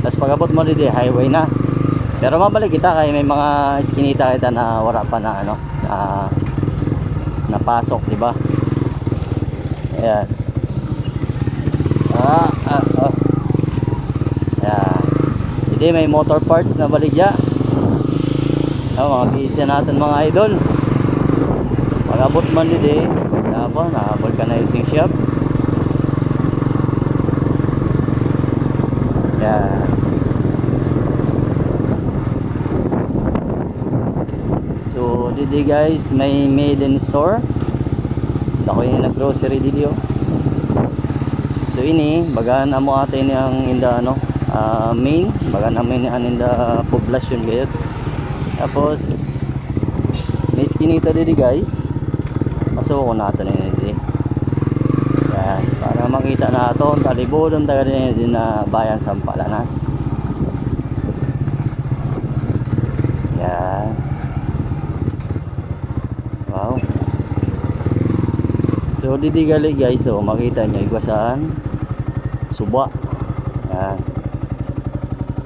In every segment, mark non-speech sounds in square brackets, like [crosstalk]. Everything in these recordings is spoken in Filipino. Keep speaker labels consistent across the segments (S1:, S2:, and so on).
S1: Tapos pagabot mo dito, highway na. Pero mabalik kita kay may mga iskinita kita na wala pa na ano, na napasok, di ba? Ayan. Ah, ah, ah. Ayan. Hindi may motor parts na baligya. Oh, mga pisa natin mga idol. Pag-abot man dito, nabo, na vulcanizing shop. Ayan. So, didi guys, may maiden store. Ako yung nag-grocery didi. So ini, bagaan amo ate ni ang inda ano, ah, main, bagaan amo ni ang inda poblasyon gayud. Tapos may skinita didi guys. Didi. Yan, para makita nato ang talibodon taga din na bayan sa Palanas. Yan. Wow. So didi gali guys, so makita nyo igwasan suba. Yan.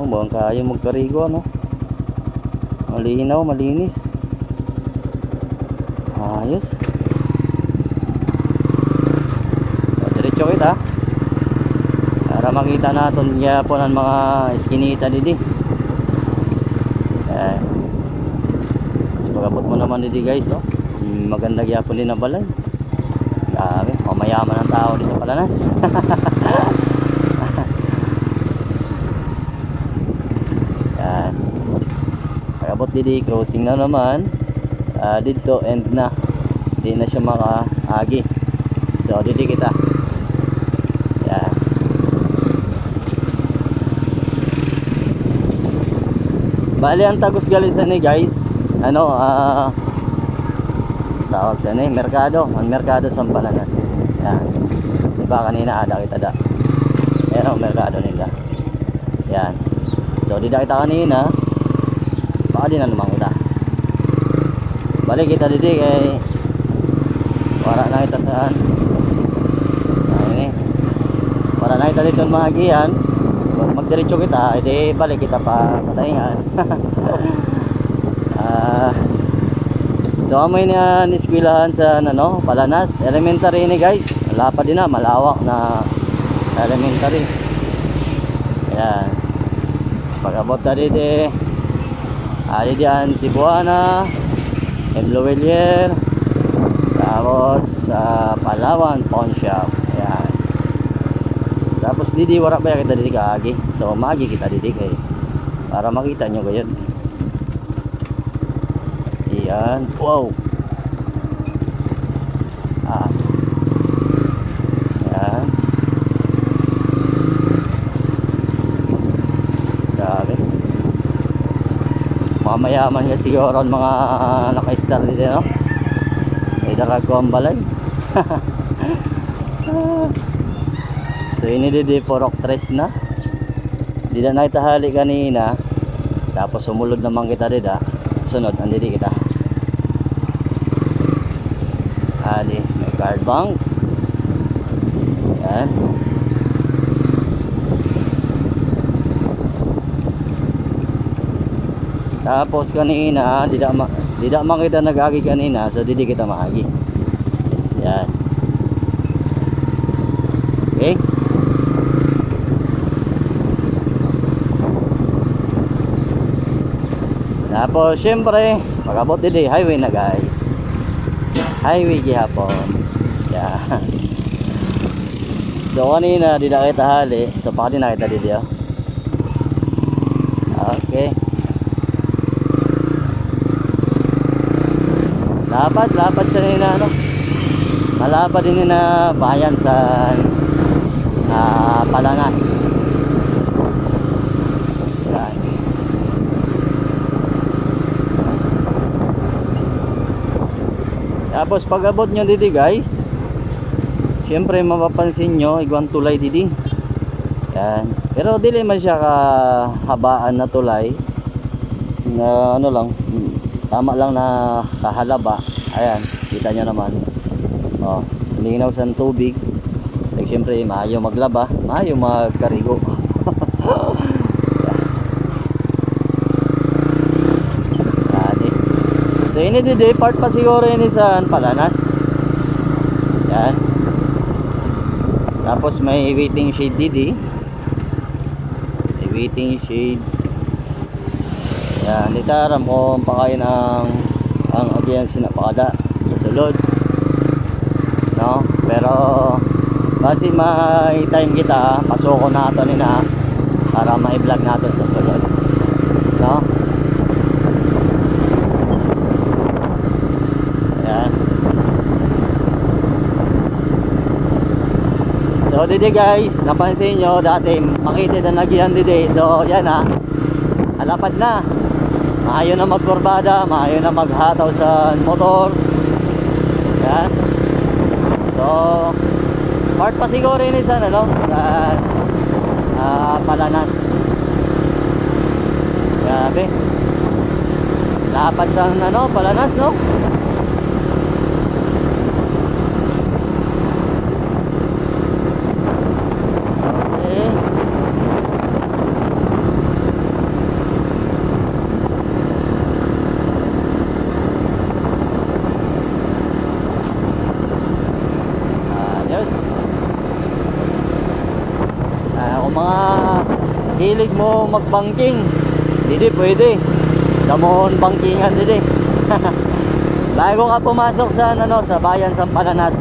S1: Oh, bang kayo magkarigo no. Malinaw, malinis. Ayos. So, diretso kita. Para makita natin yapon ang mga iskinita didi. Yan. So, pagabot mo naman didi guys, oh. Maganda gyapon din na balay. Grabe, mamayaman ang tao di sa Palanas. [laughs] Yan. Pagabot didi, crossing na naman. Ah, dito end na. Hindi na siya makaagi. So, didi kita. Yan. Bali ang tagos galisan ni guys. Ano, ah tawag sa ni merkado. Ang merkado sa Palanas yan. Di ba kanina ada kita da. Ang merkado nila. Yan. So di kita kanina. Baka di na naman kita balik kita didi kay wala na kita saan. Ayun eh. Wala na kita dito maagihan magdiretso kita edi balik kita pa patayin [laughs] ah So amoy na niskwilahan sa ano, Palanas, elementary ni guys. Lapad din na, malawak na elementary. Ayan. So, pag-abot na dito, ali diyan si Buana, Emloelier, tapos sa Palawan Pawn Shop. Tapos didi wala ba kita didi kaagi. So magi kita didi kay para makita nyo gayon. Ayan. Wow. Ah. Ayan. Grabe. Mamayaman yan siguro ang mga naka-star dito, no? May darag ko ang balay. [laughs] so, ini di porok tres na. Di na naitahali kanina. Tapos sumulod naman kita dito. Sunod, andili kita. Ali, may card bank. Yan. Tapos kanina, di ma di da man kita nagagi kanina, so di di kita maagi. Yan. Okay? Tapos syempre, pagabot dito highway na guys. Highway gihapon. Yeah. [laughs] So kanina di na kita hali, so pa na kita dito. Okay. Lapad, lapad sa nina ano. Malapad din na bayan sa ah, Palanas. Tapos pag abot nyo didi guys, syempre mapapansin nyo, iguang tulay didi. Yan. Pero dili man siya kahabaan na tulay. Na ano lang, tama lang na kahalaba. Ayan, kita nyo naman. Oh, linaw sa tubig. Like syempre, maayo maglaba, maayo magkarigo. Ni Didi, part pa siguro yun sa Palanas. Yan. Tapos may waiting shade Didi. May waiting shade. Yan, dito aram ko pakain ang ang agyan sinapakada sa sulod. No? Pero basi may time kita, pasoko na ito ni na para ma-vlog natin sa sulod. No? Ayan. So didi guys, napansin nyo dati makita na nagyan didi. So yan ha. Alapad na. Maayo na magkurbada, maayo na maghataw sa motor. Yan. So part pa siguro yun sa ano, sa ah, Palanas. Grabe. Lapad sa ano, Palanas no? Okay. Ayos. Ah, kung mga hilig mo magbangking, hindi pwede. Damon bangkingan hindi. [laughs] Bago ka pumasok sa ano sa bayan sa Palanas,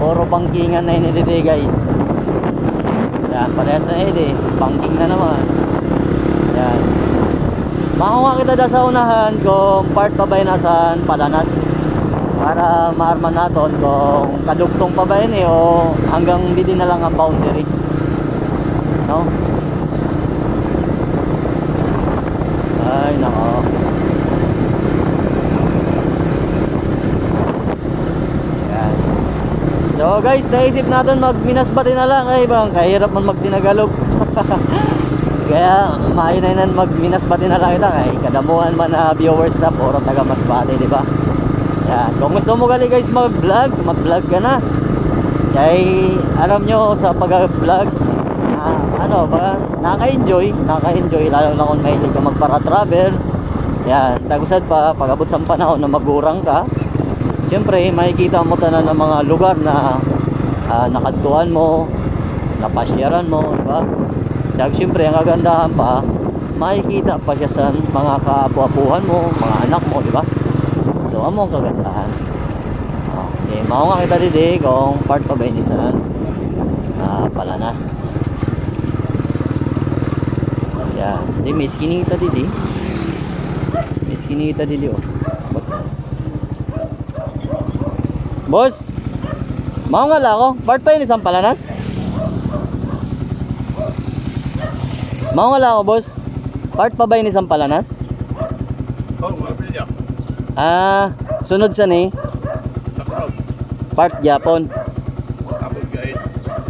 S1: puro bangkingan na inilidi guys. Yan, parehas na edi, bangking na naman. Yan. Makuha kita da sa unahan kung part pa ba yun nasan Palanas para maarman natin kung kadugtong pa ba yun eh o hanggang didi na lang ang boundary. No? Ay, nako. Yan. So guys, naisip natin magminasbati na lang ay bang kahirap man magdinagalog. [laughs] Kaya mainainan magminasbati na lang ita kay kadamuhan man na viewers na puro taga Masbate, di ba? Yan. Kung gusto mo gali guys mag-vlog, mag-vlog ka na. Kaya alam nyo sa pag-vlog, ah, ano ba, naka-enjoy, naka-enjoy lalo na kung mahilig ka magpara-travel. Yan, tagusad pa, pag-abot sa panahon na magurang ka, Siyempre, makikita mo tanan ng mga lugar na uh, nakadtuan mo, napasyaran mo, di ba? Dahil siyempre, ang kagandahan pa, makikita pa siya sa mga kaapu-apuhan mo, mga anak mo, di ba? So, amo ang kagandahan. Okay, mao nga kita didi kung part pa ba sa ah, Palanas. Yeah, di miss kinita didi. Miss kinita didi oh. Boss, mao nga la ako. Part pa ini sa Palanas? Mao nga la ako, boss. Part pa ba ini sa Palanas?
S2: Oh, niya.
S1: Ah, sunod sa ni part Japon.
S2: Tapos guys,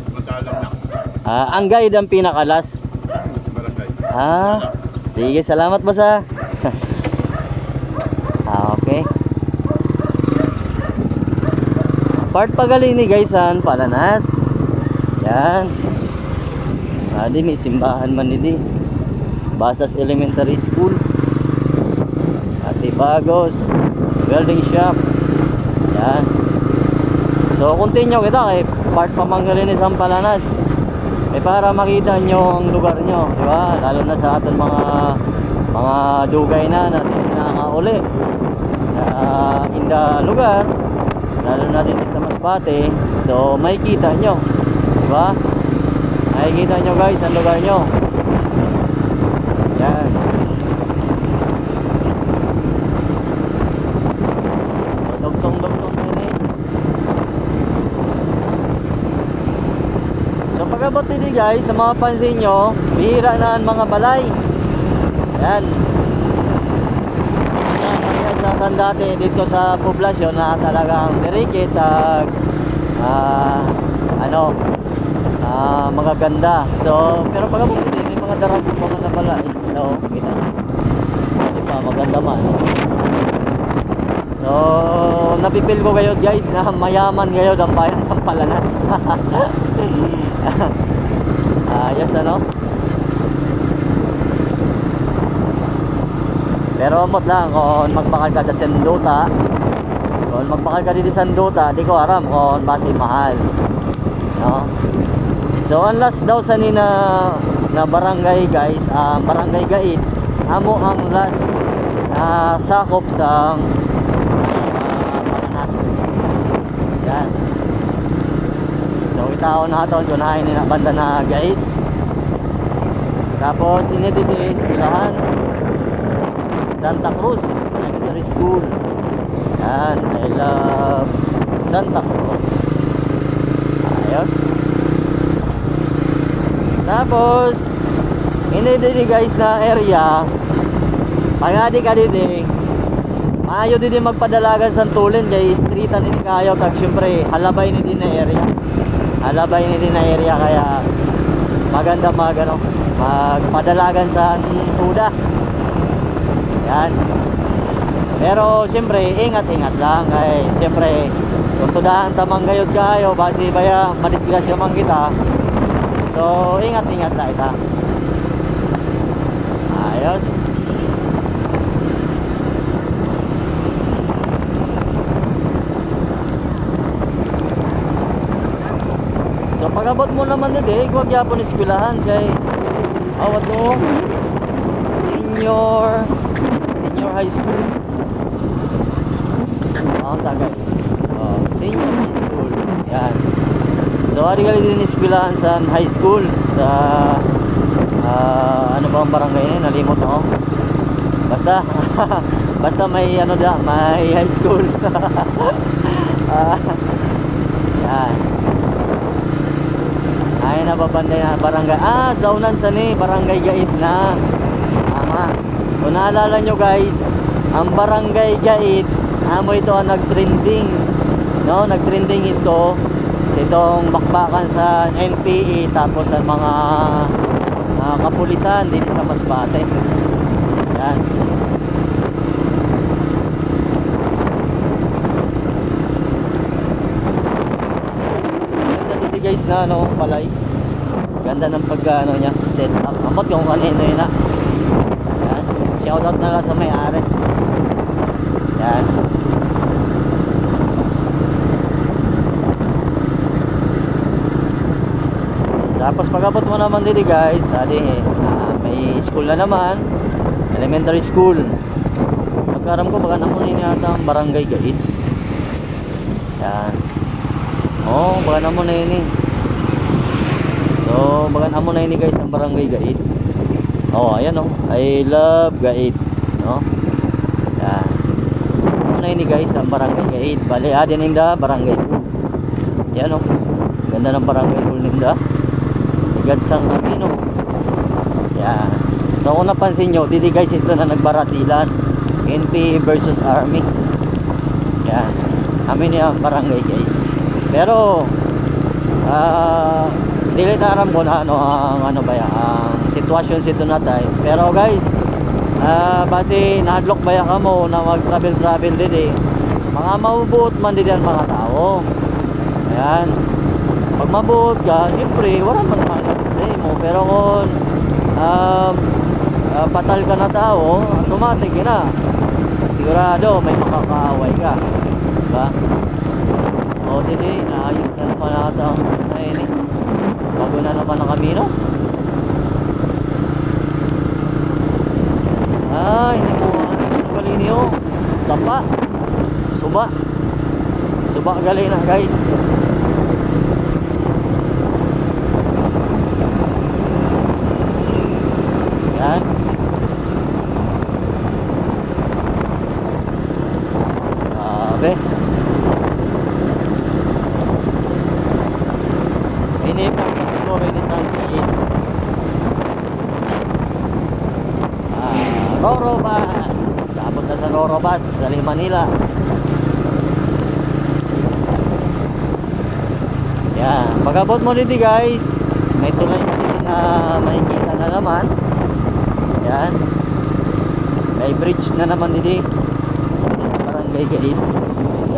S2: matalang na.
S1: Ah, ang guide ang pinakalas.
S2: Barangay.
S1: Ah, sige, salamat boss ah, okay. Part pagaling ni guys han, Palanas. Yan. Ah, di may simbahan man ni Basas Elementary School. Atibagos Welding Shop. Yan. So, continue kita kay part pa manggalin ni Sampalanas. Eh para makita nyo ang lugar nyo, di ba? Lalo na sa ating mga mga dugay na natin nakakauli sa inda lugar, lalo na din sa Masbate. So makikita nyo, di ba? Makikita nyo guys ang lugar nyo. Yan. So dugtong-dugtong din eh. So pagabot nito guys, sa mga pansin nyo, bihira na ang mga balay. Yan, yan sa sandate dito sa poblasyon na talagang dirikit at ah, ano, ah, mga ganda. So, pero pagabot nito, may mga darang mga na balay. No, kita. Hindi pa maganda man. So, napipil ko kayo guys na mayaman kayo ng bayan sa Palanas. [laughs] Ayos ano? Pero amot lang kung magbakal ka sa Sanduta. Kung magbakal ka dito sa Sanduta, di ko aram kung base mahal. No? So ang last daw sa ni na, barangay guys, ang barangay Gait, amo ang last na sakop sa ah, Palanas. Yan. So itaon na ito, kunahin na banda na Gait. Tapos ini dito is Pilahan. Santa Cruz Elementary School. Yan, I love Santa Cruz. Ayos. Tapos, ini dito guys na area, pagadi ka dito, maayo dito magpadalagan sa tulin, kay streetan ini kayo, kag syempre, halabay ni din na area. Halabay ni din na area, kaya maganda mag, ano, magpadalagan sa tuda. Yan. Pero siyempre, ingat-ingat lang kay siyempre kung tudahan tamang gayod kayo base baya madisgrasya man kita. So, ingat-ingat na ita. Ayos. So, pag-abot mo naman din eh, huwag yapon eskwelahan kay awat senior senior high school. Oo, ta guys. Oh, senior high school. Yan. So, ari gali din eskwelahan sa high school sa ah, ano ba ang barangay na nalimot ako. Basta [laughs] basta may ano da, may high school. [laughs] Ah, yan. Ay nababanday na barangay. Ah, saunan sa ni barangay Gait na. Kung naalala nyo guys, ang barangay Gait, amo ito ang nag-trending. No, nag-trending ito sa itong bakbakan sa NPE tapos sa mga ah, kapulisan din sa Masbate. Yan. Ganda dito guys na ano, palay. Ganda ng pag ano niya, set up. Amot yung kanino yun na. Yan. Shout out na lang sa may-ari. Yan. Tapos pagabot mo naman dito guys, adi, ah, may school na naman. Elementary school. Pagkaram ko baka naman yun yata ang barangay gait. Yan. Oh, baka naman na yun eh. So, baka naman na yun guys ang barangay gait. Oh, ayan oh. I love gait. No? Yan. Ano eh, guys ang barangay gait. Bali, adin ninda barangay. Yan oh. Ganda ng barangay pool ninda. Igad sang kamino. Yan. So kung napansin nyo, dito guys ito na nagbaratilan. NP versus Army. Yan. Amin ang barangay guys. Pero ah dili ta aram ko na ano ang ano ba ya, ang sitwasyon sito na tayo. Pero guys, ah base nahadlok ba ya kamo na mag travel travel dito mga mabubuot man dito ang mga tao. Ayan. Pag mabuot ka, siyempre, wala man malapit sa imo. Pero kung um, ah, patal ka na tao, automatic na. Sigurado, may makakaaway ka. Diba? O, dili, naayos na naman nata. Ayun eh. Bago na naman ang kamino. Ay, hindi mo galing niyo. Sapa. Suba. Suba galing na, guys. Yan. Grabe. Pinipag pa siguro ni Santi. Ah, Roro Bus. Dapat na sa Roro Bus, sa Manila. Yan. Pag-abot mo dito guys, may tulay na dito na makikita na naman. Yan. May bridge na naman dito. Dito sa barangay Gait.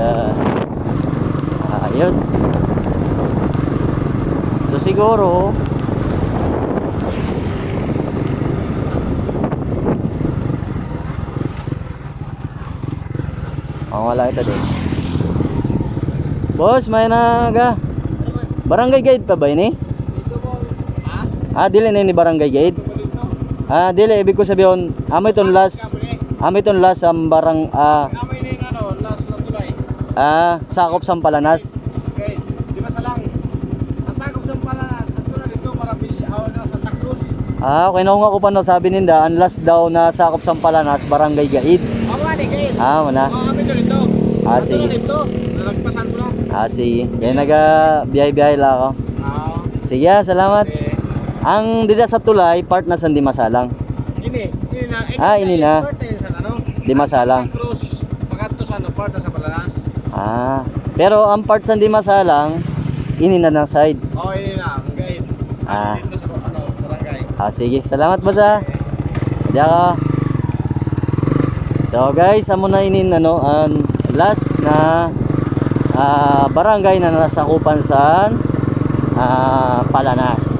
S1: Yan. Ayos. So siguro kita din. Boss, may naga. Barangay guide pa ba ini?
S3: Ha?
S1: Ah, dili na ni barangay guide. Ah, dili ibig ko sabihin, amo itong last amo itong last ang barang ah,
S3: na na
S1: ah sakop sa Palanas.
S3: Okay, di ba sa lang? Ang sakop sa pala na, ang tulad dito para bilihaw na Santa Cruz.
S1: Ah, okay na nga ko pa no sabi ninda, ang last daw na sakop sa Palanas, barangay.
S3: Ako nga di kayo.
S1: Ah, wala.
S3: Dito.
S1: Ah,
S3: Ang
S1: sige.
S3: nalagpasan ko na.
S1: Ah, sige. Kaya naga biyay-biyay la ako.
S3: Ah,
S1: Sige, ah, salamat.
S3: eh,
S1: Ang dida sa tulay, part na sa Dimasalang.
S3: Ini, ini na. eh,
S1: Ah, ini na.
S3: Parte sa ano?
S1: Di masalang.
S3: Santa Cruz. Pagkat sa ano, parte sa Palanas.
S1: Ah, pero ang part sa Dimasalang, ini na ng side.
S3: Oh, ini na, ang guide.
S1: Ah.
S3: Dito sa ano, barangay.
S1: Ah, sige. Salamat boss ah. Diya ka. So guys, amo na inin ano, ang last na ah, barangay na nasakupan sa ah, Palanas.